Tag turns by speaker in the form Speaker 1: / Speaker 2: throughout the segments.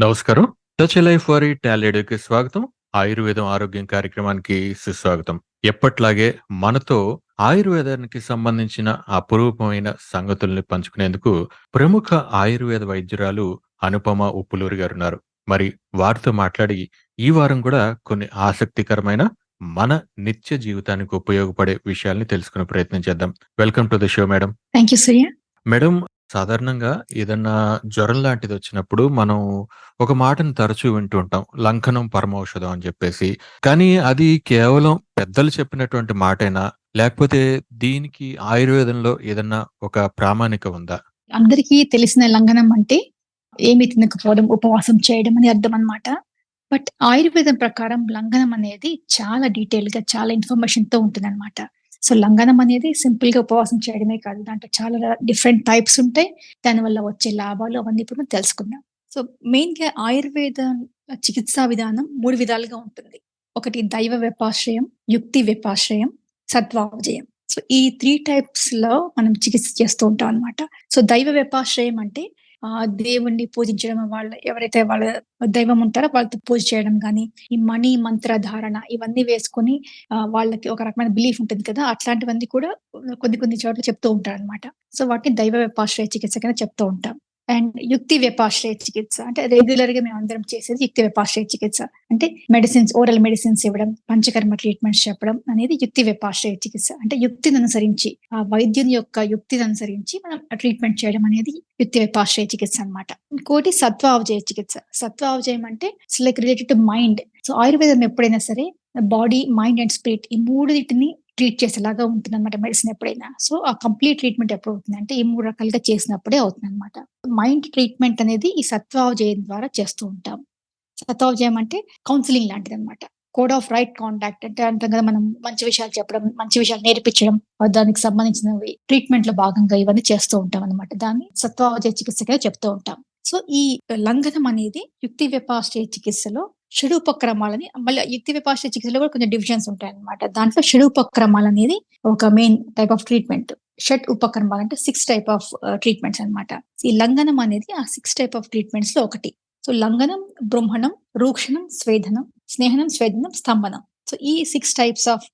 Speaker 1: నమస్కారం. Touch life వారి టాలెడ్కి స్వాగతం. ఆయుర్వేదం ఆరోగ్యం కార్యక్రమానికి సుస్వాగతం. ఎప్పట్లాగే మనతో ఆయుర్వేదానికి సంబంధించిన అపురూపమైన సంగతుల్ని పంచుకునేందుకు ప్రముఖ ఆయుర్వేద వైద్యురాలు అనుపమ ఉప్పులూరి గారు ఉన్నారు మరి వారితో మాట్లాడి ఈ వారం కూడా కొన్ని ఆసక్తికరమైన మన నిత్య జీవితానికి ఉపయోగపడే విషయాల్ని తెలుసుకునే ప్రయత్నం చేద్దాం. Welcome to the show madam
Speaker 2: thank you Surya
Speaker 1: madam సాధారణంగా ఏదన్నా జ్వరం లాంటిది వచ్చినప్పుడు మనం ఒక మాటను తరచూ వింటూ ఉంటాం. లంకనం పరమౌషధం అని చెప్పేసి. కానీ అది కేవలం పెద్దలు చెప్పినటువంటి మాటేనా? లేకపోతే దీనికి ఆయుర్వేదంలో ఏదన్నా ఒక ప్రామాణిక ఉందా?
Speaker 2: అందరికీ తెలిసిన లంఘనం అంటే ఏమి తినకపోవడం ఉపవాసం చేయడం అని అర్థం అన్నమాట. బట్ ఆయుర్వేదం ప్రకారం లంఘనం అనేది చాలా డీటెయిల్గా చాలా ఇన్ఫర్మేషన్తో ఉంటుంది అనమాట సో లంగనం అనేది సింపుల్గా ఉపవాసం చేయడమే కాదు. దాంట్లో చాలా డిఫరెంట్ టైప్స్ ఉంటాయి. దానివల్ల వచ్చే లాభాలు అవన్నీ ఇప్పుడు మనం తెలుసుకుందాం. సో మెయిన్గా ఆయుర్వేద చికిత్సా విధానం మూడు విధాలుగా ఉంటుంది. ఒకటి దైవ వెపాశ్రయం యుక్తి వెపాశ్రయం సత్వాజయం సో ఈ త్రీ టైప్స్లో మనం చికిత్స చేస్తూ ఉంటాం అనమాట సో దైవ వెపాశ్రయం అంటే ఆ దేవుణ్ణి పూజించడం వాళ్ళ ఎవరైతే వాళ్ళ దైవం ఉంటారో వాళ్ళతో పూజ చేయడం కానీ ఈ మణి మంత్ర ధారణ ఇవన్నీ వేసుకొని వాళ్ళకి ఒక రకమైన బిలీఫ్ ఉంటుంది కదా అట్లాంటివన్నీ కూడా కొన్ని కొన్ని చోట్ల చెప్తూ ఉంటారు అనమాట సో వాటిని దైవ పాశ్రయ చికిత్స కింద చెప్తూ ఉంటాం. అండ్ యుక్తి వ్యపాశ్రయ చికిత్స. అంటే రెగ్యులర్గా మేము అందరం చేసేది యుక్తి వ్యపాశ్రయ చికిత్స. అంటే మెడిసిన్స్ ఓరల్ మెడిసిన్స్ ఇవ్వడం పంచకర్మ ట్రీట్మెంట్స్ చెప్పడం అనేది యుక్తి వ్యపాశ్రయ చికిత్స. అంటే యుక్తిని అనుసరించి ఆ వైద్యుని యొక్క యుక్తిని అనుసరించి మనం ట్రీట్మెంట్ చేయడం అనేది యుక్తి వ్యపాశ్రయ చికిత్స అన్నమాట. ఇంకోటి సత్వావజయ చికిత్స. సత్వావజయం అంటే like related to mind so ఆయుర్వేదం ఎప్పుడైనా సరే బాడీ మైండ్ అండ్ స్పిరిట్ ఈ మూడింటిని ట్రీట్ చేసేలాగా ఉంటుంది అనమాట మెడిసిన్ ఎప్పుడైనా. సో ఆ కంప్లీట్ ట్రీట్మెంట్ ఎప్పుడు అవుతుంది అంటే ఈ మూడు రకాలుగా చేసినప్పుడే అవుతుంది అనమాట మైండ్ ట్రీట్మెంట్ అనేది ఈ సత్వావజయం ద్వారా చేస్తూ ఉంటాం. సత్వావజయం అంటే కౌన్సిలింగ్ లాంటిది అనమాట కోడ్ ఆఫ్ రైట్ కాంటాక్ట్ అంటే అంటాం కదా మనం మంచి విషయాలు చెప్పడం మంచి విషయాలు నేర్పించడం దానికి సంబంధించినవి ట్రీట్మెంట్లో భాగంగా ఇవన్నీ చేస్తూ ఉంటాం అనమాట దాన్ని సత్వావజయ చికిత్సగా చెప్తూ ఉంటాం. సో ఈ లంఘనం అనేది యుక్తి వ్యపాశ్రయ చికిత్సలో షడూపక్రమాలని మళ్ళీ యుక్తి విపాష చికిత్సలో కూడా కొంచెం డివిజన్స్ ఉంటాయి అనమాట దాంట్లో షడూపక్రమాలు అనేది ఒక మెయిన్ టైప్ ఆఫ్ ట్రీట్మెంట్. షట్ ఉపక్రమాలు అంటే సిక్స్ టైప్ ఆఫ్ ట్రీట్మెంట్స్ అన్నమాట. ఈ లంఘనం అనేది ఆ సిక్స్ టైప్ ఆఫ్ ట్రీట్మెంట్స్లో ఒకటి. సో లంఘనం బ్రహ్మణం రూక్షణం స్వేదనం స్నేహనం స్వేదనం స్తంభనం. సో ఈ సిక్స్ టైప్స్ ఆఫ్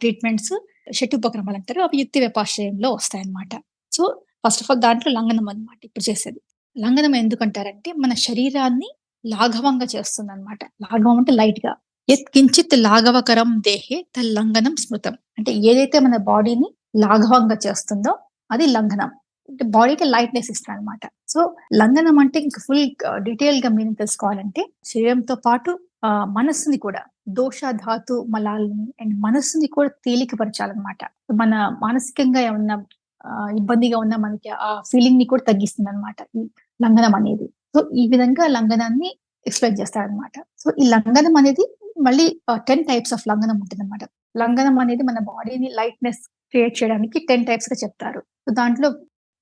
Speaker 2: ట్రీట్మెంట్స్ షట్ ఉపక్రమాలు అంటారు. అవి యుక్తి వ్యపాశ్రయంలో వస్తాయన్నమాట. సో ఫస్ట్ ఆఫ్ ఆల్ దాంట్లో లంఘనం అన్నమాట ఇప్పుడు చేసేది. లంఘనం ఎందుకంటారంటే మన శరీరాన్ని లాఘవంగా చేస్తుంది అనమాట లాఘవం అంటే లైట్గా యత్ కించిత్ లాఘవకరం దేహే తల్లంఘనం స్మృతం. అంటే ఏదైతే మన బాడీని లాఘవంగా చేస్తుందో అది లంఘనం. అంటే బాడీకి లైట్నెస్ ఇస్తుంది అనమాట సో లంఘనం అంటే ఇంకా ఫుల్ డీటెయిల్గా మీనింగ్ తెలుసుకోవాలంటే శరీరంతో పాటు ఆ మనస్సుని కూడా దోష ధాతు మలాల్ని అండ్ మనస్సుని కూడా తేలికపరచాలన్నమాట. మన మానసికంగా ఏమన్నా ఆ, ఇబ్బందిగా ఉన్న మనకి ఆ ఫీలింగ్ని కూడా తగ్గిస్తుంది అనమాట ఈ లంఘనం అనేది. సో ఈ విధంగా లంఘనాన్ని ఎక్స్ప్లెయిన్ చేస్తారనమాట సో ఈ లంఘనం అనేది మళ్ళీ టెన్ టైప్స్ ఆఫ్ లంగనం ఉంటుంది అనమాట లంగనం అనేది మన బాడీని లైట్నెస్ క్రియేట్ చేయడానికి టెన్ టైప్స్గా చెప్తారు. సో దాంట్లో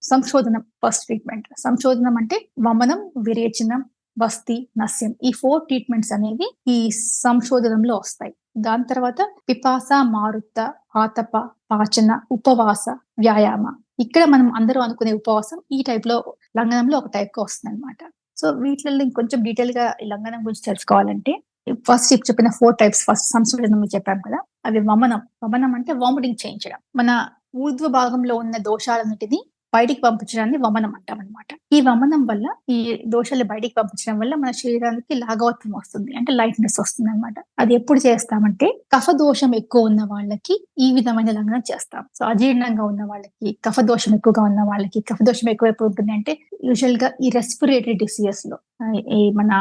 Speaker 2: సంశోధనం ఫస్ట్ ట్రీట్మెంట్ సంశోధనం అంటే వమనం విరేచనం వస్తి నస్యం. ఈ ఫోర్ ట్రీట్మెంట్స్ అనేవి ఈ సంశోధనంలో వస్తాయి. దాని తర్వాత పిపాస మారుత ఆతప పాచన ఉపవాస వ్యాయామ. ఇక్కడ మనం అందరూ అనుకునే ఉపవాసం ఈ టైప్లో లంగనంలో ఒక టైప్గా వస్తుంది అనమాట సో వీటిలో ఇంకొంచెం డీటెయిల్గా ఈ లంఘనం గురించి తెలుసుకోవాలంటే ఫస్ట్ ఇప్పుడు చెప్పిన ఫోర్ టైప్స్ ఫస్ట్ సంస్కృతం చెప్పాం కదా అవి వమనం. వమనం అంటే వామిటింగ్ చేయించడం. మన ఊర్ధ్వ భాగంలో ఉన్న దోషాలన్నిటిని బయటికి పంపించడాన్ని వమనం అంటాం అనమాట ఈ వమనం వల్ల ఈ దోషాలు బయటికి పంపించడం వల్ల మన శరీరానికి లాఘవత్వం వస్తుంది అంటే లైట్నెస్ వస్తుంది అనమాట అది ఎప్పుడు చేస్తామంటే కఫ దోషం ఎక్కువ ఉన్న వాళ్ళకి ఈ విధమైన లంఘనం చేస్తాం. సో అజీర్ణంగా ఉన్న వాళ్ళకి కఫ దోషం ఎక్కువగా ఉన్న వాళ్ళకి కఫ దోషం ఎక్కువ ఎప్పుడు ఉంటుంది అంటే యూజువల్గా ఈ రెస్పిరేటరీ డిసీజెస్లో ఈ మన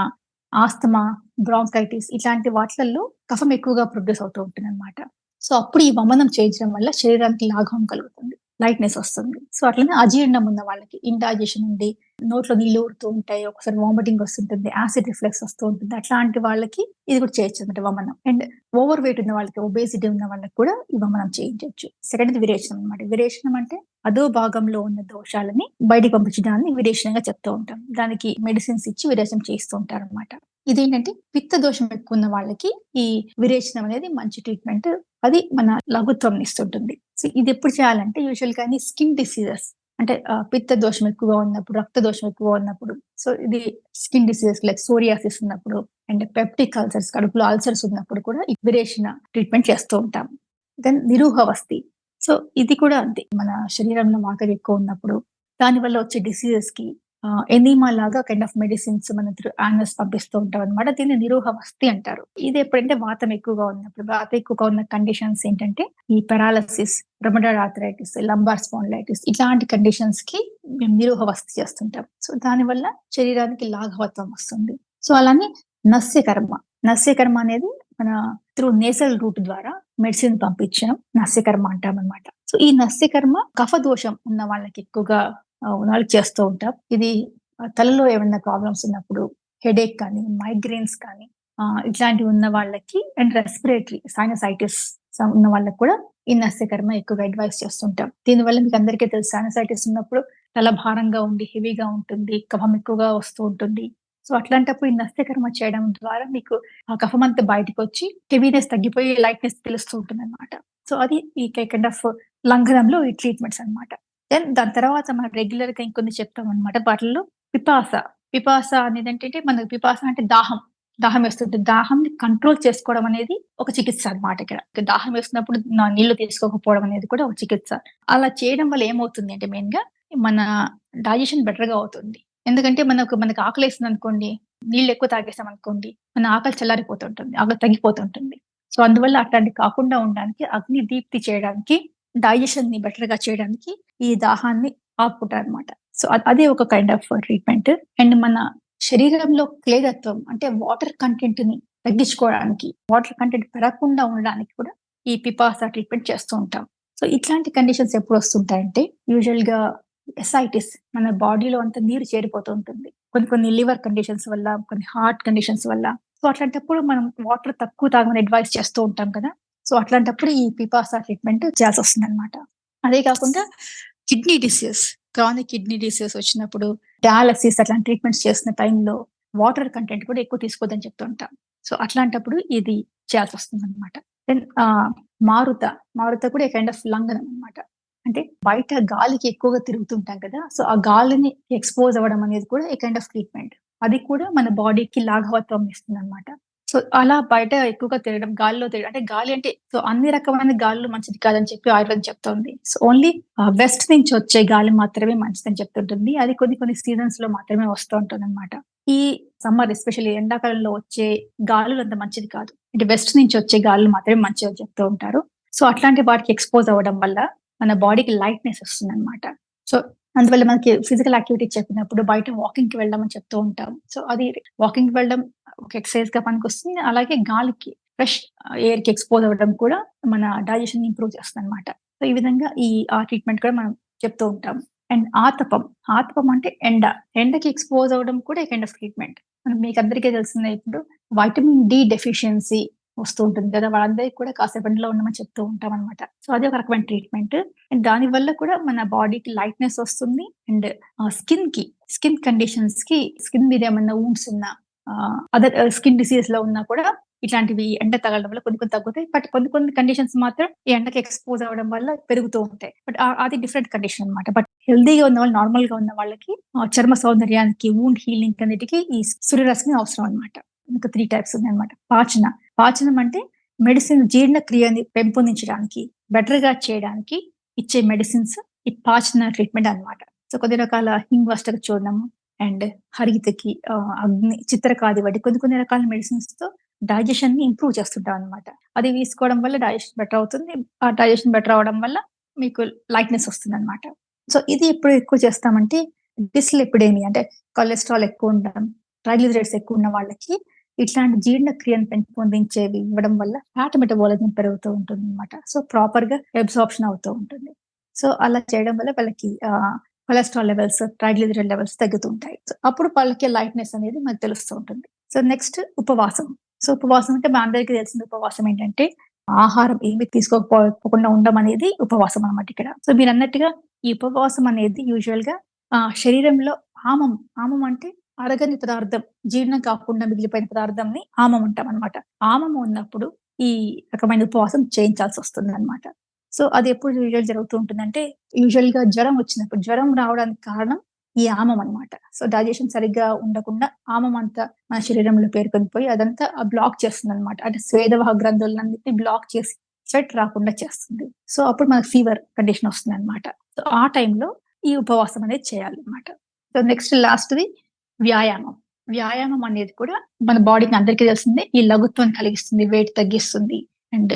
Speaker 2: ఆస్తమా బ్రాంకైటిస్ ఇట్లాంటి వాటిలలో కఫం ఎక్కువగా ప్రొడ్యూస్ అవుతూ ఉంటుంది అనమాట సో అప్పుడు ఈ వమనం చేయించడం వల్ల శరీరానికి లాఘవం కలుగుతుంది. లైట్నెస్ వస్తుంది. సో అట్లనే అజీర్ణం ఉన్న వాళ్ళకి ఇండైజెషన్ ఉండి నోట్లో నీళ్ళు ఊరుతూ ఉంటాయి ఒకసారి వామిటింగ్ వస్తుంటుంది యాసిడ్ రిఫ్లెక్స్ వస్తూ ఉంటుంది అట్లాంటి వాళ్ళకి ఇది కూడా చేయొచ్చు అనమాట వమనం. అండ్ ఓవర్ వెయిట్ ఉన్న వాళ్ళకి ఒబేసిటీ ఉన్న వాళ్ళకి కూడా ఈ వమనం చేయించవచ్చు సెకండ్ విరేచనం అనమాట విరేచనం అంటే అదో భాగంలో ఉన్న దోషాలని బయటికి పంపించడాన్ని విరేచనంగా చెప్తూ ఉంటాం. దానికి మెడిసిన్స్ ఇచ్చి విరేచనం చేస్తూ ఉంటారు అనమాట ఇదేంటంటే పిత్త దోషం ఎక్కువ ఉన్న వాళ్ళకి ఈ విరేచనం అనేది మంచి ట్రీట్మెంట్ అది మన లఘుత్వం ఇస్తుంటుంది. సో ఇది ఎప్పుడు చేయాలంటే యూజువల్ కానీ స్కిన్ డిసీజెస్ అంటే పిత్త దోషం ఎక్కువగా ఉన్నప్పుడు, రక్త దోషం ఎక్కువగా ఉన్నప్పుడు, సో ఇది స్కిన్ డిసీజెస్ లైక్ సోరియాసిస్ ఉన్నప్పుడు అండ్ పెప్టిక్ అల్సర్స్ కడుపులో అల్సర్స్ ఉన్నప్పుడు కూడా ఈ ట్రీట్మెంట్ చేస్తూ ఉంటాం. దెన్ నిరూహవస్థి. సో ఇది కూడా అంతే. మన శరీరంలో మాకరి ఎక్కువ ఉన్నప్పుడు దానివల్ల వచ్చే డిసీజెస్కి ఎనీమా లాగా కైండ్ ఆఫ్ మెడిసిన్స్ మన త్రూ యానస్ పంపిస్తూ అనమాట దీన్ని నిరూహవస్థి అంటారు. ఇది ఎప్పుడంటే వాతం ఎక్కువగా ఉన్నప్పుడు, వాతం ఎక్కువగా ఉన్న కండిషన్స్ ఏంటంటే ఈ paralysis rheumatoid arthritis lumbar spondylitis ఇలాంటి కండిషన్స్కి మేము నిరూహవస్థి చేస్తుంటాం. సో దానివల్ల శరీరానికి లాఘవత్వం వస్తుంది. సో అలానే నస్యకర్మ. నస్యకర్మ అనేది మన త్రూ నేసల్ రూట్ ద్వారా మెడిసిన్ పంపించడం నస్యకర్మ అంటామన్నమాట. సో ఈ నస్యకర్మ కఫ దోషం ఉన్న వాళ్ళకి ఎక్కువగా ఆహ్, ఉన్న వాళ్ళకి చేస్తూ ఉంటాం. ఇది తలలో ఏమైనా ప్రాబ్లమ్స్ ఉన్నప్పుడు హెడేక్ కానీ, మైగ్రేన్స్ కానీ ఇట్లాంటివి ఉన్న వాళ్ళకి అండ్ రెస్పిరేటరీ సైనసైటిస్ ఉన్న వాళ్ళకి కూడా ఈ నస్యకర్మ ఎక్కువగా అడ్వైస్ చేస్తుంటాం. దీనివల్ల మీకు అందరికీ తెలుసు సైనసైటిస్ ఉన్నప్పుడు తల భారంగా ఉండి హెవీగా ఉంటుంది. కఫం ఎక్కువగా వస్తూ ఉంటుంది. సో అట్లాంటప్పుడు ఈ నస్యకర్మ చేయడం ద్వారా మీకు ఆ కఫం అంతా వచ్చి హెవీనెస్ తగ్గిపోయి లైట్‌నెస్ తెలుస్తూ ఉంటుందన్నమాట. సో అది ఈ కైండ్ ఆఫ్ లంఘనంలో ఈ ట్రీట్మెంట్స్ అన్నమాట. దెన్ దాని తర్వాత మనం రెగ్యులర్గా ఇంకొన్ని చెప్తాం అనమాట వాటిల్లో పిపాస. పిపాస అనేది ఏంటంటే మనకు పిపాస అంటే దాహం. దాహం వేస్తుంటే దాహంని కంట్రోల్ చేసుకోవడం అనేది ఒక చికిత్స అన్నమాట ఇక్కడ. దాహం వేస్తున్నప్పుడు నీళ్ళు తీసుకోకపోవడం అనేది కూడా ఒక చికిత్స. అలా చేయడం వల్ల ఏమవుతుంది అంటే మెయిన్గా మన డైజెషన్ బెటర్గా అవుతుంది. ఎందుకంటే మనకు మనకు అనుకోండి నీళ్ళు ఎక్కువ తాగేసామనుకోండి, మన ఆకలి చల్లారిపోతుంటుంది. ఆకలి తగ్గిపోతుంటుంది. సో అందువల్ల అట్లాంటి కాకుండా ఉండడానికి అగ్ని దీప్తి చేయడానికి డైజెషన్ని బెటర్గా చేయడానికి ఈ దాహాన్ని ఆపుకుంటారు అనమాట సో అదే ఒక కైండ్ ఆఫ్ ట్రీట్మెంట్. అండ్ మన శరీరంలో క్లేదత్వం అంటే వాటర్ కంటెంట్ని తగ్గించుకోవడానికి, వాటర్ కంటెంట్ పెరగకుండా ఉండడానికి కూడా ఈ పిపాస ట్రీట్మెంట్ చేస్తూ ఉంటాం. సో ఇట్లాంటి కండిషన్స్ ఎప్పుడు వస్తుంటాయంటే యూజువల్‌గా ఎసైటిస్ మన బాడీలో అంత నీరు చేరిపోతూ ఉంటుంది. కొన్ని కొన్ని లివర్ కండిషన్స్ వల్ల, కొన్ని హార్ట్ కండిషన్స్ వల్ల. సో అట్లాంటప్పుడు మనం వాటర్ తక్కువ తాగమని అడ్వైస్ చేస్తూ ఉంటాం కదా! సో అట్లాంటప్పుడు ఈ పిపాస ట్రీట్మెంట్ చేయాల్సొస్తుందన్నమాట. అదే కాకుండా kidney disease, chronic kidney disease వచ్చినప్పుడు డయాలసిస్ అట్లాంటి ట్రీట్మెంట్స్ చేస్తున్న టైంలో వాటర్ కంటెంట్ కూడా ఎక్కువ తీసుకోవద్దని చెప్తూ ఉంటాం. సో అట్లాంటప్పుడు ఇది చేయాల్సొస్తుందన్నమాట. దెన్ మారుత. మారుత కూడా కైండ్ ఆఫ్ లంఘనం అన్నమాట. అంటే బయట గాలికి ఎక్కువగా తిరుగుతుంటాం కదా! సో ఆ గాలిని ఎక్స్‌పోజ్ అవ్వడం అనేది కూడా ఏ కైండ్ ఆఫ్ ట్రీట్మెంట్. అది కూడా మన బాడీకి లాఘవత్వం ఇస్తుంది అనమాట సో అలా బయట ఎక్కువగా తిరగడం, గాలిలో తిరగడం అంటే గాలి అంటే సో అన్ని రకమైన గాలులు మంచిది కాదని చెప్పి ఆయుర్వేదం చెప్తోంది. సో ఓన్లీ వెస్ట్ నుంచి వచ్చే గాలి మాత్రమే మంచిదని చెప్తుంటుంది. అది కొన్ని కొన్ని సీజన్స్లో మాత్రమే వస్తూ ఉంటుందన్నమాట. ఈ సమ్మర్ ఎస్పెషల్లీ ఎండాకాలంలో వచ్చే గాలులు అంత మంచిది కాదు. అంటే వెస్ట్ నుంచి వచ్చే గాలులు మాత్రమే మంచిదని చెప్తూ ఉంటారు. సో అట్లాంటి వాటికి ఎక్స్‌పోజ్ అవ్వడం వల్ల మన బాడీకి లైట్‌నెస్ వస్తుందన్నమాట. సో అందువల్ల మనకి ఫిజికల్ యాక్టివిటీ చెప్పినప్పుడు బయట వాకింగ్కి వెళ్ళడం అని చెప్తూ ఉంటాం. సో అది వాకింగ్ వెళ్ళడం ఒక ఎక్సర్‌సైజ్‌గా పనికొస్తుంది. అలాగే గాలికి ఫ్రెష్ ఎయిర్కి ఎక్స్‌పోజ్ అవ్వడం కూడా మన డైజెషన్ ఇంప్రూవ్ చేస్తుందన్నమాట. సో ఈ విధంగా ఈ ఆ ట్రీట్మెంట్ కూడా మనం చెప్తూ ఉంటాం. అండ్ ఆతపం. ఆతపం అంటే ఎండ. ఎండకి ఎక్స్‌పోజ్ అవ్వడం కూడా ఏ కైండ్ ఆఫ్ ట్రీట్మెంట్. మీకందరికీ తెలిసిందే ఇప్పుడు వైటమిన్ డి డెఫిషియన్సీ వస్తూ ఉంటుంది కదా! వాళ్ళందరికి కూడా కాసేపట్లో ఉండమని చెప్తూ ఉంటామన్నమాట. సో అది ఒక రకమైన ట్రీట్మెంట్. అండ్ దాని వల్ల కూడా మన బాడీకి లైట్‌నెస్ వస్తుంది. అండ్ స్కిన్కి స్కిన్ కండిషన్స్కి స్కిన్ మీద ఏమన్నా ఊన్స్ ఉన్నా అదర్ స్కిన్ డిసీజ్‌లో ఉన్నా కూడా ఇట్లాంటివి ఎండ తగలడం వల్ల కొన్ని కొన్ని తగ్గుతాయి. బట్ కొన్ని కొన్ని కండిషన్స్ మాత్రం ఈ ఎండకి ఎక్స్‌పోజ్ అవ్వడం వల్ల పెరుగుతూ ఉంటాయి. బట్ అది డిఫరెంట్ కండిషన్ అన్నమాట. బట్ హెల్దీగా ఉన్న వాళ్ళు నార్మల్గా ఉన్న వాళ్ళకి చర్మ సౌందర్యానికి, వూండ్ హీలింగ్ అన్నిటికీ ఈ సూర్యరశ్మి అవసరం అన్నమాట. ఇంకా త్రీ టైప్స్ ఉన్నాయన్నమాట. పాచన. పాచనం అంటే మెడిసిన్ జీర్ణక్రియని పెంపొందించడానికి, బెటర్గా చేయడానికి ఇచ్చే మెడిసిన్స్ ఈ పాచన ట్రీట్మెంట్ అన్నమాట. సో కొద్ది రకాల హింగ్వష్టక చూడడము అండ్ హరితకి అగ్ని, చిత్రకాది వాటి కొన్ని కొన్ని రకాల మెడిసిన్స్తో డైజెషన్ని ఇంప్రూవ్ చేస్తుంటాం అన్నమాట. అది తీసుకోవడం వల్ల డైజెషన్ బెటర్ అవుతుంది. ఆ డైజెషన్ బెటర్ అవడం వల్ల మీకు లైట్‌నెస్ వస్తుందన్నమాట. సో ఇది ఎప్పుడు ఎక్కువ చేస్తామంటే డిస్లిపిడేమి అంటే కొలెస్ట్రాల్ ఎక్కువ ఉండడం, ట్రైగ్లిజరైడ్స్ ఎక్కువ ఉన్న వాళ్ళకి ఇట్లాంటి జీర్ణక్రియను పెంపొందించేవి ఇవ్వడం వల్ల ఫ్యాట్ మెటబాలిజం పెరుగుతూ ఉంటుందన్నమాట. సో ప్రాపర్గా అబ్సార్ప్షన్ అవుతూ ఉంటుంది. సో అలా చేయడం వల్ల వాళ్ళకి కొలెస్ట్రాల్ లెవెల్స్, ట్రైగ్లిజరైడ్ లెవెల్స్ తగ్గుతూ ఉంటాయి. సో అప్పుడు వాళ్ళకి లైట్‌నెస్ అనేది మనకు తెలుస్తూ ఉంటుంది. సో నెక్స్ట్ ఉపవాసం. సో ఉపవాసం అంటే మనందరికీ తెలిసిన ఉపవాసం ఏంటంటే ఆహారం ఏమి తీసుకోకపోకుండా ఉండడం అనేది ఉపవాసం అన్నమాట ఇక్కడ. సో మీరు అన్నట్టుగా ఈ ఉపవాసం అనేది యూజువల్గా ఆ శరీరంలో ఆమం, ఆమం అంటే అరగని పదార్థం, జీర్ణం కాకుండా మిగిలిపోయిన పదార్థంని ఆమం అంటామన్నమాట. ఆమం ఉన్నప్పుడు ఈ రకమైన ఉపవాసం చేయించాల్సి వస్తుంది అనమాట సో అది ఎప్పుడు యూజువల్ జరుగుతూ ఉంటుందంటే యూజువల్గా జ్వరం వచ్చినప్పుడు జ్వరం రావడానికి కారణం ఈ ఆమం అన్నమాట. సో డైజెషన్ సరిగ్గా ఉండకుండా ఆమం అంతా మన శరీరంలో పేరుకొని పోయి అదంతా బ్లాక్ చేస్తుంది అనమాట అంటే స్వేదవాహ గ్రంథులన్నింటినీ బ్లాక్ చేసి స్వెట్ రాకుండా చేస్తుంది. సో అప్పుడు మనకు ఫీవర్ కండిషన్ వస్తుంది అనమాట సో ఆ టైంలో ఈ ఉపవాసం అనేది చేయాలన్నమాట. సో నెక్స్ట్ లాస్ట్ది వ్యాయామం. వ్యాయామం అనేది కూడా మన బాడీకి అందరికీ తెలిసిందే. ఈ లఘుత్వం కలిగిస్తుంది వెయిట్ తగ్గిస్తుంది. అండ్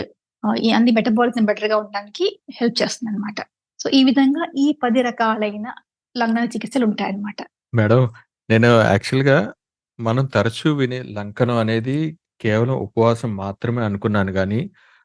Speaker 2: అన్ని మెటబాలిజం బెటర్గా ఉండడానికి హెల్ప్ చేస్తుంది అనమాట సో ఈ విధంగా ఈ పది రకాలైన లంఘన చికిత్సలు ఉంటాయన్నమాట.
Speaker 1: మేడం నేను యాక్చువల్గా మనం తరచూ వినే లంకనం అనేది కేవలం ఉపవాసం మాత్రమే అనుకున్నాను కానీ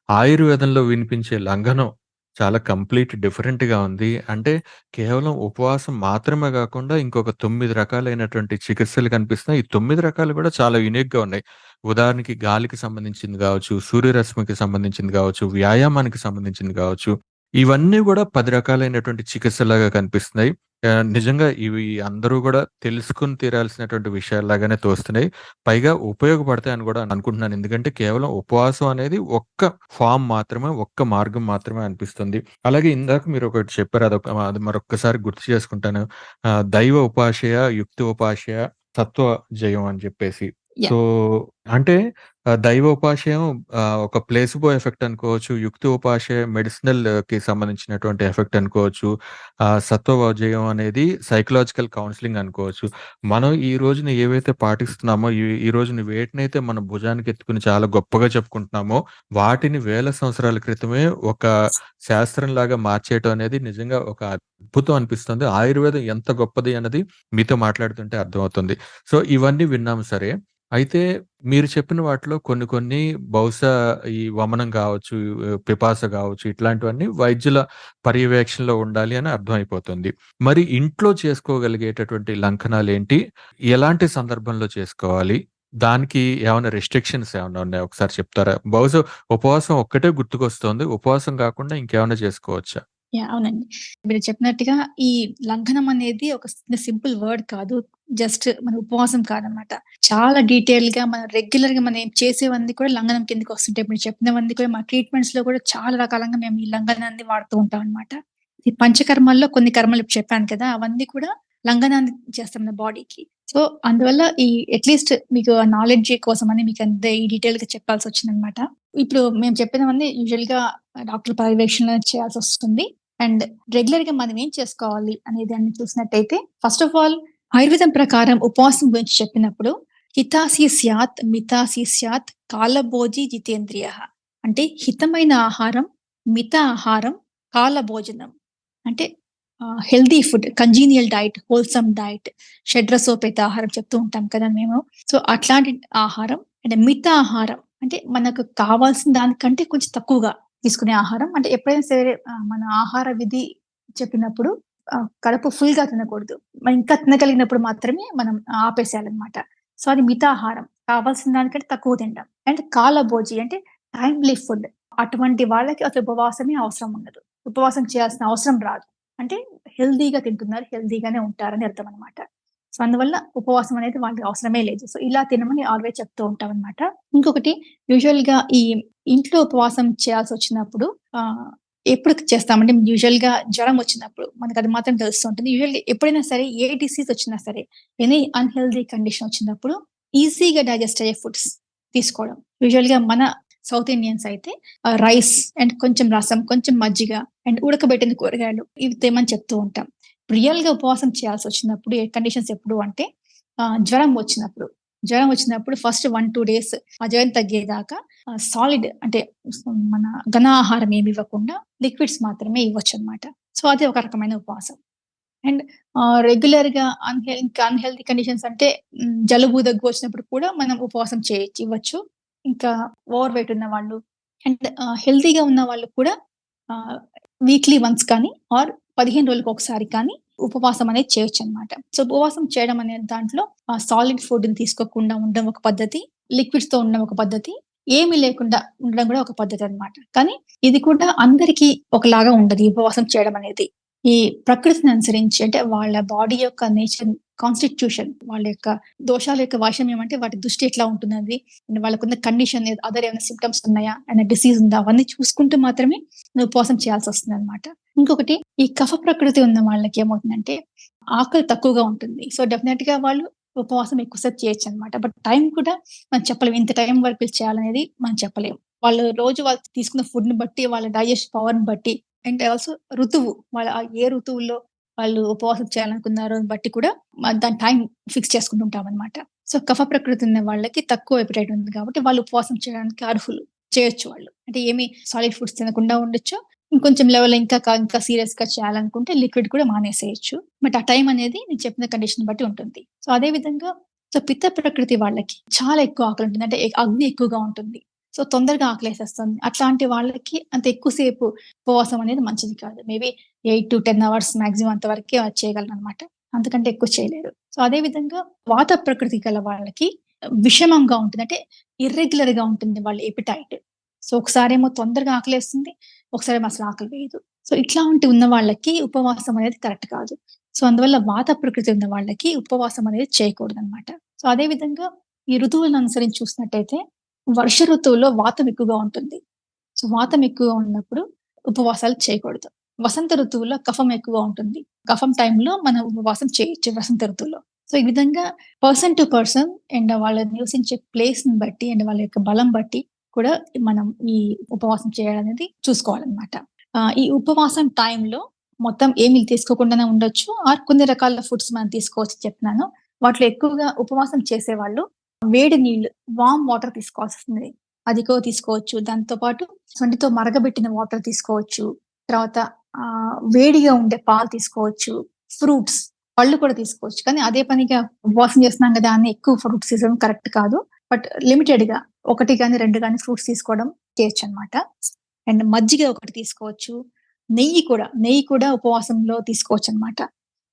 Speaker 1: ఆయుర్వేదంలో వినిపించే లంఘనం చాలా కంప్లీట్ డిఫరెంట్‌గా ఉంది. అంటే కేవలం ఉపవాసం మాత్రమే గాకుండా ఇంకొక 9 రకాలైనటువంటి చికిత్సలు కనిపిస్తున్నాయి. ఈ 9 రకాలు గూడా చాలా యూనిక్‌గా ఉన్నాయి. ఉదాహరణకి గాలికి సంబంధించింది గావచ్చు, సూర్యరశ్మికి సంబంధించింది గావచ్చు, వ్యాయామానికి సంబంధించింది గావచ్చు. ఇవన్నీ గూడా 10 రకాలైనటువంటి చికిత్సలాగా కనిపిస్తున్నాయి. ఆహ్, నిజంగా ఇవి అందరూ గూడా తెలుసుకొని తీరాల్సినటువంటి విషయాల్లాగానే తోస్తున్నాయి. పైగా ఉపయోగపడతాయని గూడా అనుకుంటున్నాను. ఎందుకంటే కేవలం ఉపవాసం అనేది ఒక్క ఫార్మ్ మాత్రమే, ఒక్క మార్గం మాత్రమే అనిపిస్తుంది. అలాగే ఇందాక మీరొకటి చెప్పారు అదొక అది మరొక్కసారి గుర్తు చేసుకుంటాను. ఆహ్, దైవ ఉపాశయ, యుక్తి ఉపాశయ, తత్వ జయం అని చెప్పేసి.
Speaker 2: యాహ్!
Speaker 1: సో, అంటే దైవ ఉపాశయం ఒక ప్లేసిబో ఎఫెక్ట్ అనుకోవచ్చు. యుక్తి ఉపాశయం మెడిసినల్‌కి సంబంధించినటువంటి ఎఫెక్ట్ అనుకోవచ్చు. ఆ సత్వజయం అనేది సైకలాజికల్ కౌన్సిలింగ్ అనుకోవచ్చు. మనం ఈ రోజున ఏవైతే పాటిస్తున్నామో, ఈ ఈ రోజున వేటినైతే మన భుజానికి ఎత్తుకుని చాలా గొప్పగా చెప్పుకుంటున్నామో, వాటిని వేల సంవత్సరాల క్రితమే ఒక శాస్త్రంలాగా మార్చేయటం అనేది నిజంగా ఒక అద్భుతం అనిపిస్తుంది. ఆయుర్వేదం ఎంత గొప్పది అన్నది మీతో మాట్లాడుతుంటే అర్థమవుతుంది. సో, ఇవన్నీ విన్నాము సరే. అయితే మీరు చెప్పిన వాటిలో కొన్ని కొన్ని బహుశా ఈ వమనం కావచ్చు పిపాస కావచ్చు ఇట్లాంటివన్నీ వైద్యుల పర్యవేక్షణలో ఉండాలి అని అర్థమైపోతుంది. మరి ఇంట్లో చేసుకోగలిగేటటువంటి లంకనాలేంటి? ఎలాంటి సందర్భంలో చేసుకోవాలి? దానికి ఏమైనా రిస్ట్రిక్షన్స్ ఏమైనా ఉన్నాయా? ఒకసారి చెప్తారా? బహుశా ఉపవాసం ఒక్కటే గుర్తుకొస్తోంది. ఉపవాసం కాకుండా ఇంకేమైనా చేసుకోవచ్చా?
Speaker 2: అవునండి. మీరు చెప్పినట్టుగా ఈ లంఘనం అనేది ఒక సింపుల్ వర్డ్ కాదు. జస్ట్ మన ఉపవాసం కాదనమాట. చాలా డీటెయిల్గా మనం రెగ్యులర్గా మనం చేసేవన్నీ కూడా లంఘనం కిందకి వస్తుంటాయి. మీరు చెప్పినవన్నీ కూడా మా ట్రీట్మెంట్స్‌లో కూడా చాలా రకాలంగా మేము ఈ లంఘనాన్ని వాడుతూ ఉంటాం అనమాట. ఈ పంచకర్మల్లో కొన్ని కర్మలు చెప్పాను కదా! అవన్నీ కూడా లంఘనాన్ని చేస్తాం మన బాడీకి. సో, అందువల్ల ఈ అట్‌లీస్ట్ మీకు నాలెడ్జ్ నాలెడ్జ్ కోసమని మీకు అంత ఈ డీటెయిల్గా చెప్పాల్సి వచ్చిందనమాట ఇప్పుడు మేము చెప్పినవన్నీ యూజువల్‌గా డాక్టర్ పర్యవేక్షణ చేయాల్సి వస్తుంది అండ్ రెగ్యులర్గా మనం ఏం చేసుకోవాలి అనే దాన్ని చూసినట్టయితే ఫస్ట్ ఆఫ్ ఆల్ ఆయుర్వేదం ప్రకారం ఉపవాసం గురించి చెప్పినప్పుడు హితాసి స్యాత్, మితాసి స్యాత్, కాలభోజి జితేంద్రియ అంటే హితమైన ఆహారం, మిత ఆహారం, కాలభోజనం. అంటే healthy healthy food, congenial diet, wholesome diet, షడ్రసోపేత ఆహారం చెప్తూ ఉంటాం కదా మేము. సో, అట్లాంటి ఆహారం అంటే మిత ఆహారం అంటే మనకు కావాల్సిన దానికంటే కొంచెం తక్కువగా తీసుకునే ఆహారం. అంటే ఎప్పుడైనా సరే మన ఆహార విధి చెప్పినప్పుడు కడుపు ఫుల్గా తినకూడదు. మనం ఇంకా తినగలిగినప్పుడు మాత్రమే మనం ఆపేసేయాలన్నమాట. సో, అది మితాహారం. కావాల్సిన దానికంటే తక్కువ తినడం. అండ్ కాలభోజి అంటే టైమ్‌లీ ఫుడ్. అటువంటి వాళ్ళకి అసలు ఉపవాసమే అవసరం ఉండదు. ఉపవాసం చేయాల్సిన అవసరం రాదు. అంటే హెల్దీగా తింటున్నారు, హెల్తీగానే ఉంటారని అర్థం అనమాట. సో, అందువల్ల ఉపవాసం అనేది వాళ్ళకి అవసరమే లేదు. సో, ఇలా తినమని ఆల్వేస్ చెప్తూ ఉంటాం అనమాట ఇంకొకటి యూజువల్‌గా ఈ ఇంట్లో ఉపవాసం చేయాల్సి వచ్చినప్పుడు ఎప్పుడు చేస్తామంటే యూజువల్‌గా జ్వరం వచ్చినప్పుడు మనకది మాత్రం తెలుస్తూ ఉంటుంది. యూజువల్‌గా ఎప్పుడైనా సరే ఏ డిసీజ్ వచ్చినా సరే, ఎనీ అన్హెల్దీ కండిషన్ వచ్చినప్పుడు ఈజీగా డైజెస్ట్ అయ్యే ఫుడ్స్ తీసుకోవడం. యూజువల్గా మన సౌత్ ఇండియన్స్ అయితే రైస్ అండ్ కొంచెం రసం, కొంచెం మజ్జిగ అండ్ ఉడకబెట్టిన కూరగాయలు ఇవి తేమని చెప్తూ ఉంటాం. రియల్గా ఉపవాసం చేయాల్సి వచ్చినప్పుడు ఏ కండిషన్స్ ఎప్పుడు అంటే జ్వరం వచ్చినప్పుడు. జ్వరం వచ్చినప్పుడు ఫస్ట్ 1, 2 డేస్ ఆ జ్వరం తగ్గేదాకా సాలిడ్ అంటే మన ఘన ఆహారం ఏమి ఇవ్వకుండా లిక్విడ్స్ మాత్రమే ఇవ్వచ్చు అనమాట సో, అది ఒక రకమైన ఉపవాసం. అండ్ రెగ్యులర్గా అన్హెల్ ఇంకా అన్‌హెల్తీ కండిషన్స్ అంటే జలుబు, దగ్గు వచ్చినప్పుడు కూడా మనం ఉపవాసం చేయొచ్చు ఇవ్వచ్చు. ఇంకా ఓవర్ వెయిట్ ఉన్న వాళ్ళు అండ్ హెల్తీగా ఉన్న వాళ్ళు కూడా వీక్లీ వన్స్ కానీ ఆర్ 15 రోజులకు ఒకసారి కానీ ఉపవాసం అనేది చేయొచ్చు అనమాట సో, ఉపవాసం చేయడం అనే దాంట్లో సాలిడ్ ఫుడ్ని తీసుకోకుండా ఉండడం ఒక పద్ధతి. లిక్విడ్స్తో ఉండడం ఒక పద్ధతి. ఏమి లేకుండా ఉండడం కూడా ఒక పద్ధతి అనమాట. కానీ ఇది కూడా అందరికీ ఒకలాగా ఉండదు ఉపవాసం చేయడం అనేది. ఈ ప్రకృతిని అనుసరించి అంటే వాళ్ళ బాడీ యొక్క నేచర్ కాన్స్టిట్యూషన్ వాళ్ళ యొక్క దోషాల యొక్క వైషమ్యం ఏమంటే వాటి దృష్టి ఎట్లా ఉంటున్నది అండ్ వాళ్ళకున్న కండిషన్ అదర్ ఏమైనా సిమ్టమ్స్ ఉన్నాయా? అండ్ డిసీజ్ ఉందా? అవన్నీ చూసుకుంటూ మాత్రమే నువ్వు ఉపవాసం చేయాల్సి వస్తుంది అనమాట ఇంకొకటి ఈ కఫ ప్రకృతి ఉన్న వాళ్ళకి ఏమవుతుందంటే ఆకలి తక్కువగా ఉంటుంది. సో డెఫినెట్గా వాళ్ళు ఉపవాసం ఎక్కువసేపు చేయొచ్చు అనమాట బట్ టైం కూడా మనం చెప్పలేము. ఇంత టైం వరకు చేయాలనేది మనం చెప్పలేము. వాళ్ళు రోజు వాళ్ళు తీసుకున్న ఫుడ్ని బట్టి వాళ్ళ డైజెస్ట్ పవర్ని బట్టి అండ్ ఆల్సో ఋతువు వాళ్ళ ఏ ఋతువుల్లో వాళ్ళు ఉపవాసం చేయాలనుకున్నారో బట్టి కూడా దాని టైం ఫిక్స్ చేసుకుంటుంటాం అనమాట సో కఫ ప్రకృతి ఉన్న వాళ్ళకి తక్కువ ఎపిటైట్ ఉంది కాబట్టి వాళ్ళు ఉపవాసం చేయడానికి అర్హులు చేయొచ్చు వాళ్ళు. అంటే ఏమి సాలిడ్ ఫుడ్స్ తినకుండా ఉండొచ్చు. ఇంకొంచెం లెవెల్ ఇంకా ఇంకా సీరియస్గా చేయాలనుకుంటే లిక్విడ్ కూడా మానేసేయచ్చు. బట్ ఆ టైం అనేది నేను చెప్పిన కండిషన్ బట్టి ఉంటుంది. సో అదే విధంగా సో పిత్త ప్రకృతి వాళ్ళకి చాలా ఎక్కువ ఆకలి ఉంటుంది. అంటే అగ్ని ఎక్కువగా ఉంటుంది. సో తొందరగా ఆకలేసేస్తుంది. అట్లాంటి వాళ్ళకి అంత ఎక్కువసేపు ఉపవాసం అనేది మంచిది కాదు. Maybe eight to ten hours maximum అంతవరకే చేయగలను అనమాట అంతకంటే ఎక్కువ చేయలేరు. సో అదే విధంగా వాత ప్రకృతి గల వాళ్ళకి విషమంగా ఉంటుంది. అంటే ఇర్రెగ్యులర్గా ఉంటుంది వాళ్ళ ఎపిటైట్ సో ఒకసారేమో తొందరగా ఆకలేస్తుంది ఒకసారి ఏమో అసలు ఆకలి వేయదు. సో ఇట్లా వంటి ఉన్న వాళ్ళకి ఉపవాసం అనేది కరెక్ట్ కాదు. సో అందువల్ల వాత ప్రకృతి ఉన్న వాళ్ళకి ఉపవాసం అనేది చేయకూడదు అనమాట సో అదే విధంగా ఈ ఋతువులను అనుసరించి చూసినట్టయితే వర్ష ఋతువులో వాతం ఎక్కువగా ఉంటుంది. సో వాతం ఎక్కువగా ఉన్నప్పుడు ఉపవాసాలు చేయకూడదు. వసంత ఋతువులో కఫం ఎక్కువగా ఉంటుంది. కఫం టైంలో మనం ఉపవాసం చేయొచ్చు వసంత ఋతువులో. సో ఈ విధంగా పర్సన్ టు పర్సన్ అండ్ వాళ్ళ నివసించే ప్లేస్ని బట్టి అండ్ వాళ్ళ యొక్క బలం బట్టి కూడా మనం ఈ ఉపవాసం చేయాలనేది చూసుకోవాలన్నమాట. ఆ, ఈ ఉపవాసం టైంలో మొత్తం ఏమీ తీసుకోకుండానే ఉండొచ్చు. ఆర్ కొన్ని రకాల ఫుడ్స్ మనం తీసుకోవచ్చు చెప్తున్నాను వాటిలో ఎక్కువగా ఉపవాసం చేసే వాళ్ళు వేడి నీళ్ళు వామ్ వాటర్ తీసుకోవాల్సి వస్తుంది. అది తీసుకోవచ్చు. దాంతో పాటు సొంటితో మరగబెట్టిన వాటర్ తీసుకోవచ్చు. తర్వాత ఆ వేడిగా ఉండే పాలు తీసుకోవచ్చు. ఫ్రూట్స్ పళ్ళు కూడా తీసుకోవచ్చు. కానీ అదే పనిగా ఉపవాసం చేస్తున్నాం కదా అని ఎక్కువ ఫ్రూట్స్ తీసుకోవడం కరెక్ట్ కాదు. బట్ లిమిటెడ్గా ఒకటి కానీ రెండు కానీ ఫ్రూట్స్ తీసుకోవడం చేయొచ్చు అనమాట అండ్ మజ్జిగ ఒకటి తీసుకోవచ్చు. నెయ్యి కూడా నెయ్యి కూడా ఉపవాసంలో తీసుకోవచ్చు అనమాట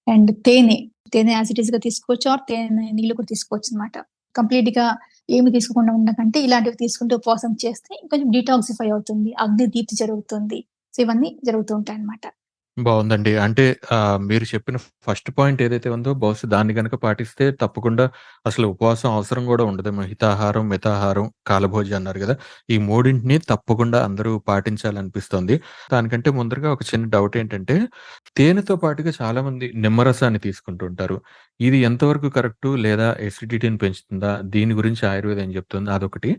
Speaker 2: అండ్ తేనె తేనె యాజ్ ఇట్ ఈస్గా తీసుకోవచ్చు. ఆర్ తేనె నీళ్ళు కూడా తీసుకోవచ్చు అనమాట కంప్లీట్గా ఏమి తీసుకోకుండా ఉండకంటే ఇలాంటివి తీసుకుంటూ ఉపవాసం చేస్తే కొంచెం డీటాక్సిఫై అవుతుంది అగ్ని దీప్తి జరుగుతుంది. సో ఇవన్నీ జరుగుతూ ఉంటాయి అనమాట
Speaker 1: బావుందండి. అంటే ఆహ్, మీరు చెప్పిన ఫస్ట్ పాయింట్ ఏదైతే ఉందో బహుశా దాన్ని గనక పాటిస్తే తప్పకుండా అసలు ఉపవాసం అవసరం గూడా ఉండదు. హితాహారం మితాహారం, కాలభోజి అన్నారు గదా! ఈ మూడింటిని తప్పకుండా అందరూ పాటించాలనిపిస్తోంది. దానికంటే ముందరగా ఒక చిన్న డౌట్ ఏంటంటే, తేనెతో పాటుగా చాలామంది నిమ్మరసాన్ని తీసుకుంటూ ఉంటారు. ఇది ఎంతవరకు కరెక్టు? లేదా ఎసిడిటీని పెంచుతుందా? దీని గురించి ఆయుర్వేదం ఏం చెప్తుంది? అదొకటి.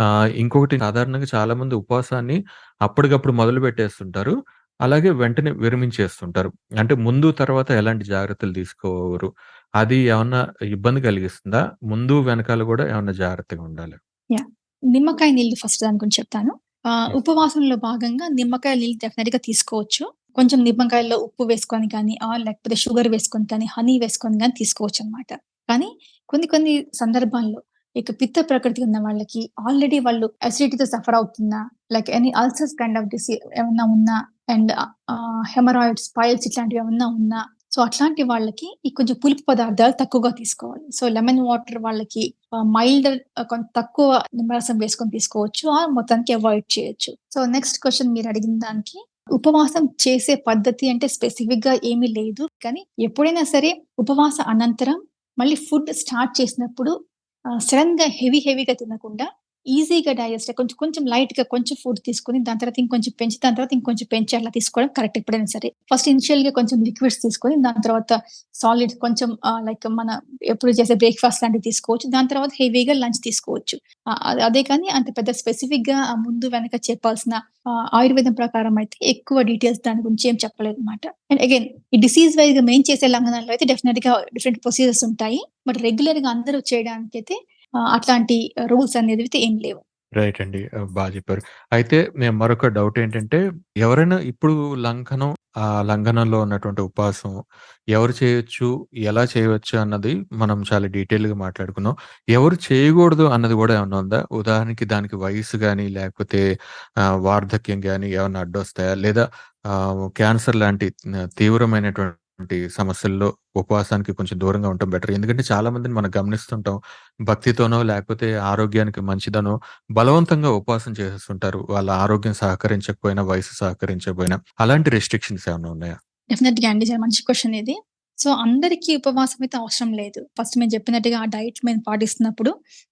Speaker 1: ఆహ్, ఇంకొకటి సాధారణంగా చాలామంది ఉపవాసాన్ని అప్పటికప్పుడు మొదలుపెట్టేస్తుంటారు. అలాగే వెంటనే విరమించేస్తుంటారు. అంటే ముందు, తర్వాత ఎలాంటి జాగ్రత్తలు తీసుకోరు? అది ఏమన్నా ఇబ్బంది కలిగిస్తుందా? ముందు, వెనకాల గూడా ఏమన్నా జాగ్రత్తగా ఉండాలా?
Speaker 2: యాహ్! నిమ్మకాయ నీళ్ళు ఫస్ట్ దాని గురించి చెప్తాను. ఆహ్. ఉపవాసంలో భాగంగా నిమ్మకాయ నీళ్ళు డెఫినిట్‌గా తీసుకోవచ్చు. కొంచెం నిమ్మకాయల్లో ఉప్పు వేసుకొని కానీ, ఆర్ లేకపోతే షుగర్ వేసుకొని కానీ, హనీ వేసుకొని గాని తీసుకోవచ్చనమాట. కానీ కొన్ని కొన్ని సందర్భాల్లో ఇక పిత్త ప్రకృతి ఉన్న వాళ్ళకి ఆల్రెడీ వాళ్ళు అసిడిటీతో సఫర్ అవుతున్నా, like any ulcers kind of disease ఏమన్నా ఉన్నా అండ్ హెమరాయిడ్స్, పైల్స్ ఇట్లాంటివి ఏమన్నా ఉన్నా సో అట్లాంటి వాళ్ళకి ఈ కొంచెం పులుపు పదార్థాలు తక్కువగా తీసుకోవాలి. సో లెమన్ వాటర్ వాళ్ళకి మైల్డ్ మైల్డర్ కొంత తక్కువ నిమ్మరసం వేసుకొని తీసుకోవచ్చు. ఆ మొత్తానికి అవాయిడ్ చేయొచ్చు. సో నెక్స్ట్ క్వశ్చన్ మీరు అడిగిన దానికి ఉపవాసం చేసే పద్ధతి అంటే స్పెసిఫిక్గా ఏమీ లేదు. కానీ ఎప్పుడైనా సరే ఉపవాస అనంతరం మళ్ళీ ఫుడ్ స్టార్ట్ చేసినప్పుడు సడన్గా హెవీ హెవీగా తినకుండా ఈజీగా డైజెస్ట్ కొంచెం కొంచెం లైట్‌గా కొంచెం ఫుడ్ తీసుకొని దాని తర్వాత ఇంకొంచెం పెంచి దాని తర్వాత ఇంకొంచెం పెంచి అట్లా తీసుకోవడం కరెక్ట్ ఎప్పుడైనా సరే. ఫస్ట్ ఇనిషియల్‌గా కొంచెం లిక్విడ్స్ తీసుకొని దాని తర్వాత సాలిడ్ కొంచెం లైక్ మన ఎప్పుడు చేసే బ్రేక్‌ఫాస్ట్ లాంటివి తీసుకోవచ్చు. దాని తర్వాత హెవీగా లంచ్ తీసుకోవచ్చు. అదే కానీ అంత పెద్ద స్పెసిఫిక్గా ముందు వెనక చెప్పాల్సిన ఆయుర్వేదం ప్రకారం అయితే ఎక్కువ డీటెయిల్స్ దాని గురించి ఏం చెప్పలేదన్నమాట. అండ్ అగైన్ ఈ డిసీజ్ వైస్‌గా మెయిన్ చేసే లంఘనాల్లో అయితే డెఫినెట్గా డిఫరెంట్ ప్రొసీజర్స్ ఉంటాయి. బట్ రెగ్యులర్గా అందరూ చేయడానికి అయితే అట్లాంటి రూల్స్ అనేది అయితే ఏం లేవు.
Speaker 1: రైట్ అండి. బాగా చెప్పారు. అయితే నేను మరొక డౌట్ ఏంటంటే, ఎవరైనా ఇప్పుడు లంఘనం ఆ లంఘనంలో ఉన్నటువంటి ఉపవాసం ఎవరు చేయొచ్చు? ఎలా చేయవచ్చు? అన్నది మనం చాలా డీటెయిల్‌గా మాట్లాడుకున్నాం. ఎవరు చేయకూడదు అన్నది కూడా ఏమన్నా ఉందా? ఉదాహరణకి దానికి వయస్సు కానీ లేకపోతే వార్ధక్యం కానీ ఏమైనా అడ్డొస్తాయా? లేదా క్యాన్సర్ లాంటి తీవ్రమైనటువంటి తీవ్రమైనటువంటి సమస్యల్లో ఉపవాసానికి కొంచెం దూరంగా ఉండటం బెటర్. ఎందుకంటే చాలా మందిని మనం గమనిస్తుంటాం. భక్తితోనో, లేకపోతే ఆరోగ్యానికి మంచిదనో బలవంతంగా ఉపవాసం చేసేస్తుంటారు. వాళ్ళ ఆరోగ్యం సహకరించకపోయినా, వయసు సహకరించకపోయినా. అలాంటి రిస్ట్రిక్షన్స్ ఏమన్నా ఉన్నాయా?
Speaker 2: డెఫినిట్‌గా అండి. చాలా మంచి క్వెషన్ ఇది. సో, అందరికీ ఉపవాసం అయితే అవసరం లేదు. ఫస్ట్ మేము చెప్పినట్టుగా ఆ డైట్ మేము పాటిస్తున్నప్పుడు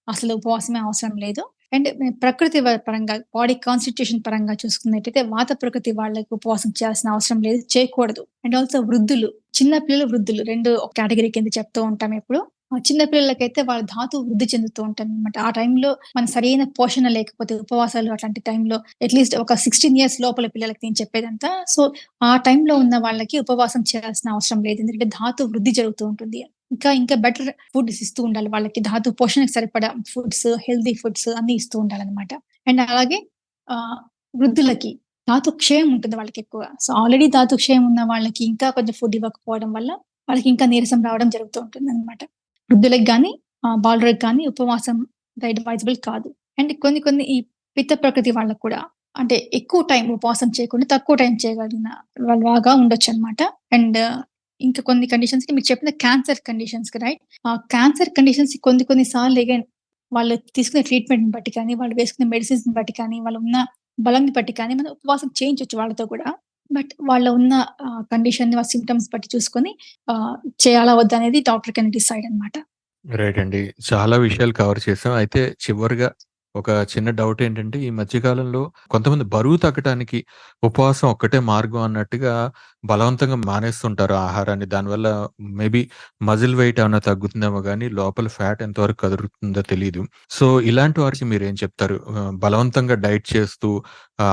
Speaker 2: అసలు ఉపవాసమే అవసరం లేదు. అండ్ ప్రకృతి పరంగా బాడీ కాన్స్టిట్యూషన్ పరంగా చూసుకున్నట్టయితే వాత ప్రకృతి వాళ్ళకి ఉపవాసం చేయాల్సిన అవసరం లేదు. చేయకూడదు. అండ్ ఆల్సో వృద్ధులు, చిన్న పిల్లలు, వృద్ధులు రెండు ఒక కింద చెప్తూ ఉంటాం ఎప్పుడు. ఆ చిన్న పిల్లలకైతే వాళ్ళ ధాతు వృద్ధి చెందుతూ ఉంటదనమాట. ఆ టైంలో మన సరైన పోషణ లేకపోతే ఉపవాసాలు అట్లాంటి టైంలో అట్‌లీస్ట్ ఒక 16 ఇయర్స్ లోపల పిల్లలకి నేను చెప్పేదంతా. సో, ఆ టైంలో ఉన్న వాళ్ళకి ఉపవాసం చేయాల్సిన అవసరం లేదు. ఎందుకంటే ధాతు వృద్ధి జరుగుతూ ఉంటుంది. ఇంకా ఇంకా బెటర్ ఫుడ్స్ ఇస్తూ ఉండాలి వాళ్ళకి. ధాతు పోషణకు సరిపడా ఫుడ్స్, హెల్తీ ఫుడ్స్ అన్ని ఇస్తూ ఉండాలన్నమాట అండ్ అలాగే వృద్ధులకి ధాతు క్షయం ఉంటుంది వాళ్ళకి ఎక్కువ సో, ఆల్రెడీ ధాతు క్షయం ఉన్న వాళ్ళకి ఇంకా కొంచెం ఫుడ్ ఇవ్వకపోవడం వల్ల వాళ్ళకి ఇంకా నీరసం రావడం జరుగుతూ ఉంటుందనమాట. వృద్ధులకి వృద్ధులకు కానీ బాలురకు కానీ ఉపవాసం అడ్వైజబుల్ కాదు. అండ్ కొన్ని కొన్ని ఈ పిత్త ప్రకృతి వాళ్ళకి కూడా అంటే ఎక్కువ టైం ఉపవాసం చేయకుండా తక్కువ టైం చేయగలిగిన వాళ్ళగా ఉండొచ్చు అనమాట అండ్ ఇంకా కొన్ని కండిషన్స్‌కి మీరు చెప్పిన క్యాన్సర్ కండిషన్స్‌కి రైట్. ఆ క్యాన్సర్ కండిషన్స్‌కి కొన్ని కొన్ని సార్లు అగైన్ వాళ్ళు తీసుకునే ట్రీట్మెంట్‌ని బట్టి కానీ, వాళ్ళు వేసుకునే మెడిసిన్స్ బట్టి కానీ, వాళ్ళు ఉన్న బలంని బట్టి కానీ మనం ఉపవాసం చేయించొచ్చు వాళ్ళతో కూడా. బట్ వాళ్ళ ఉన్న కండిషన్ కండిషన్‌ని వాళ్ళ బట్టి చూసుకొని చేయాలా వద్దా అనేది డాక్టర్ కెన్ డిసైడ్ అనమాట.
Speaker 1: రైట్ అండి. చాలా విషయాలు కవర్ చేసాం. అయితే చివరిగా ఒక చిన్న డౌట్ ఏంటంటే ఈ మధ్యకాలంలో కొంతమంది బరువు తగ్గటానికి ఉపవాసం ఒక్కటే మార్గం అన్నట్టుగా బలవంతంగా మానేస్తుంటారు ఆహారాన్ని. దానివల్ల మేబీ మజిల్ వెయిట్ ఏమైనా తగ్గుతుందేమో కానీ లోపల ఫ్యాట్ ఎంతవరకు కదురుతుందో తెలియదు సో, ఇలాంటి వారికి మీరు ఏం చెప్తారు? బలవంతంగా డైట్ చేస్తూ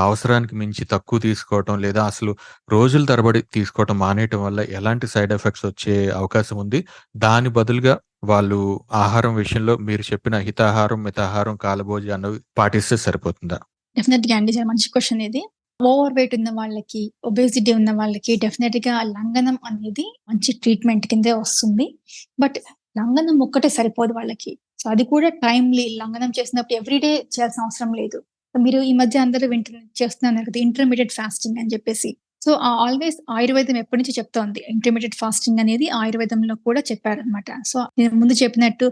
Speaker 1: అవసరానికి మించి తక్కువ తీసుకోవటం లేదా అసలు రోజుల తరబడి తీసుకోవటం మానేయటం వల్ల ఎలాంటి సైడ్ ఎఫెక్ట్స్ వచ్చే అవకాశం ఉంది? దాని బదులుగా వాళ్ళు ఆహారం విషయంలో మీరు చెప్పిన హితాహారం, మితాహారం, కాలభోజి అన్నవి పాటిస్తే సరిపోతుందా?
Speaker 2: డెఫినెట్‌గా అండి. చాలా మంచి క్వశ్చన్ ఇది. ఓవర్ వెయిట్ ఉన్న వాళ్ళకి, ఒబేసిటీ ఉన్న వాళ్ళకి డెఫినెట్గా లంఘనం అనేది మంచి ట్రీట్మెంట్ కిందే వస్తుంది. బట్ లంఘనం ఒక్కటే సరిపోదు వాళ్ళకి. సో, అది కూడా టైమ్‌లీ లంఘనం చేసినప్పుడు ఎవ్రీడే చేయాల్సిన అవసరం లేదు. మీరు ఈ మధ్య అందరూ వింటున్న చేస్తున్నారు కదా! ఇంటర్మీడియట్ ఫాస్టింగ్ అని చెప్పేసి. సో, ఆల్‌వేస్ ఆయుర్వేదం ఎప్పటి నుంచి చెప్తోంది. ఇంటర్మీడియట్ ఫాస్టింగ్ అనేది ఆయుర్వేదంలో కూడా చెప్పారనమాట. సో, నేను ముందు చెప్పినట్టు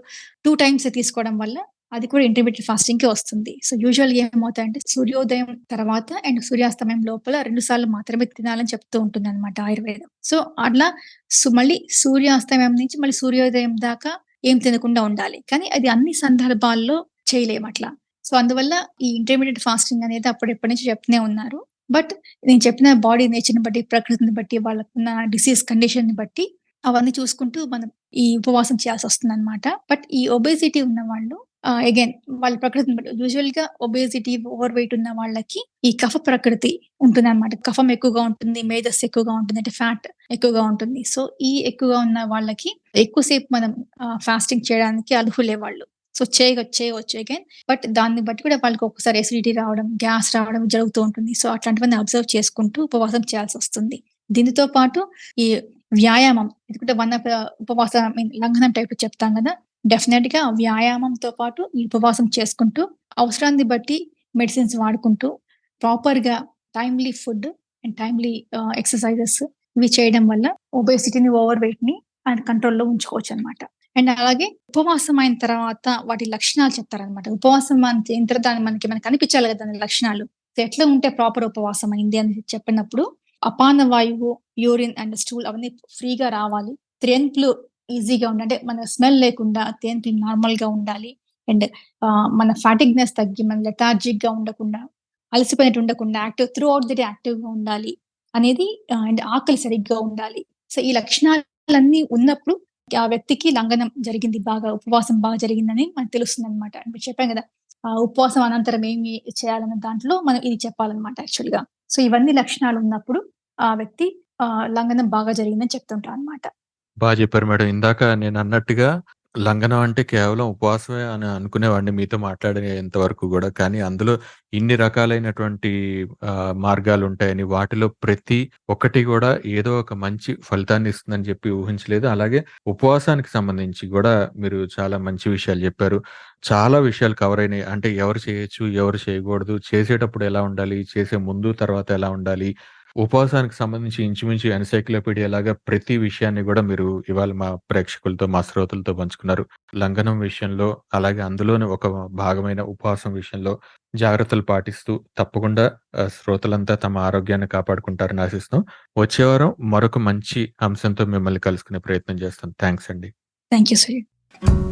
Speaker 2: టూ టైమ్స్ తీసుకోవడం వల్ల అది కూడా ఇంటిమీడెట్ ఫాస్టింగ్కి వస్తుంది. సో, యూజువల్ ఏమవుతాయంటే సూర్యోదయం తర్వాత అండ్ సూర్యాస్తమయం లోపల రెండు సార్లు మాత్రమే తినాలని చెప్తూ ఉంటుంది అనమాట ఆయుర్వేదం. సో, అట్లా సో, మళ్ళీ సూర్యాస్తమయం నుంచి మళ్ళీ సూర్యోదయం దాకా ఏం తినకుండా ఉండాలి. కానీ అది అన్ని సందర్భాల్లో చేయలేము అట్లా. సో, అందువల్ల ఈ ఇంటర్మీడియట్ ఫాస్టింగ్ అనేది అప్పుడెప్పటి నుంచి చెప్తూనే ఉన్నారు. బట్ నేను చెప్పిన బాడీ నేచర్‌ని బట్టి, ప్రకృతిని బట్టి, వాళ్ళకున్న డిసీజ్ కండిషన్‌ని బట్టి అవన్నీ చూసుకుంటూ మనం ఈ ఉపవాసం చేయాల్సి వస్తుందన్నమాట బట్ ఈ ఒబేసిటీ ఉన్న వాళ్ళు అగైన్ వాళ్ళ ప్రకృతిని బట్టి యూజువల్‌గా ఒబేసిటీ, ఓవర్ వెయిట్ ఉన్న వాళ్ళకి ఈ కఫ ప్రకృతి ఉంటుంది అనమాట కఫం ఎక్కువగా ఉంటుంది. మేజస్ ఎక్కువగా ఉంటుంది. అంటే ఫ్యాట్ ఎక్కువగా ఉంటుంది. సో, ఈ ఎక్కువగా ఉన్న వాళ్ళకి ఎక్కువ సేపు మనం ఫాస్టింగ్ చేయడానికి అర్హులే వాళ్ళు. సో, చేయగ చేయవచ్చు అగైన్. బట్ దాన్ని బట్టి కూడా వాళ్ళకి ఒకసారి ఎసిడిటీ రావడం, గ్యాస్ రావడం జరుగుతూ ఉంటుంది. సో, అట్లాంటివన్నీ అబ్జర్వ్ చేసుకుంటూ ఉపవాసం చేయాల్సి వస్తుంది దీనితో పాటు ఈ వ్యాయామం ఎందుకంటే వన్ ఆఫ్ ఉపవాస లంఘనం టైప్ చెప్తాం కదా! డెఫినెట్గా వ్యాయామంతో పాటు ఈ ఉపవాసం చేసుకుంటూ, అవసరాన్ని బట్టి మెడిసిన్స్ వాడుకుంటూ, ప్రాపర్గా timely food and timely exercises ఇవి చేయడం వల్ల ఒబేసిటీని, ఓవర్ వెయిట్ని అండ్ కంట్రోల్‌లో ఉంచుకోవచ్చనమాట. అండ్ అలాగే ఉపవాసం అయిన తర్వాత వాటి లక్షణాలు చెప్తారనమాట. ఉపవాసం మనం ఇంత దాన్ని మనకి మనకి కనిపించాలి కదా! దాని లక్షణాలు. సో, ఎట్లా ఉంటే ప్రాపర్ ఉపవాసం అయింది అని చెప్పినప్పుడు అపాన వాయువు, యూరిన్ అండ్ స్టూల్ అవన్నీ ఫ్రీగా రావాలి. త్రెన్పులు ఈజీగా ఉండాలి. అంటే మన స్మెల్ లేకుండా తేంత నార్మల్గా ఉండాలి. అండ్ మన ఫాటిగ్‌నెస్ తగ్గి మన లెథార్జిక్గా ఉండకుండా, అలసిపోయినట్టు ఉండకుండా active throughout the day యాక్టివ్‌గా ఉండాలి అనేది అండ్ ఆకలి సరిగ్గా ఉండాలి. సో, ఈ లక్షణాలన్నీ ఉన్నప్పుడు ఆ వ్యక్తికి లంఘనం జరిగింది బాగా ఉపవాసం బాగా జరిగిందని మనకు తెలుస్తుంది అనమాట మీరు చెప్పాం కదా! ఆ ఉపవాసం అనంతరం ఏమి చేయాలన్న దాంట్లో మనం ఇది చెప్పాలన్నమాట యాక్చువల్‌గా. సో, ఇవన్నీ లక్షణాలు ఉన్నప్పుడు ఆ వ్యక్తి ఆ లంఘనం బాగా జరిగిందని చెప్తుంటాం అనమాట.
Speaker 1: బాగా చెప్పారు మేడం. ఇందాక నేనన్నట్టుగా లంఘనం అంటే కేవలం ఉపవాసమే అని అనుకునేవాడిని మీతో మాట్లాడేంత వరకు కూడా కానీ అందులో ఇన్ని రకాలైనటువంటి మార్గాలు ఉంటాయని వాటిలో ప్రతి ఒక్కటి కూడా ఏదో ఒక మంచి ఫలితాన్ని ఇస్తుందని చెప్పి ఊహించలేదు. అలాగే ఉపవాసానికి సంబంధించి కూడా మీరు చాలా మంచి విషయాలు చెప్పారు. చాలా విషయాలు కవర్ అయినాయి. అంటే ఎవరు చేయొచ్చు, ఎవరు చేయకూడదు, చేసేటప్పుడు ఎలా ఉండాలి, చేసే ముందు, తర్వాత ఎలా ఉండాలి, ఉపవాసానికి సంబంధించి ఇంచుమించు ఎన్‌సైక్లోపీడియా లాగా ప్రతి విషయాన్ని కూడా మీరు ఇవాళ మా ప్రేక్షకులతో, మా శ్రోతలతో పంచుకున్నారు. లంఘనం విషయంలో, అలాగే అందులోని ఒక భాగమైన ఉపవాసం విషయంలో జాగ్రత్తలు పాటిస్తూ తప్పకుండా శ్రోతలంతా తమ ఆరోగ్యాన్ని కాపాడుకుంటారని ఆశిస్తాం వచ్చే వారం మరొక మంచి అంశంతో మిమ్మల్ని కలుసుకునే ప్రయత్నం చేస్తాం. థ్యాంక్స్ అండి.
Speaker 2: Thank you sir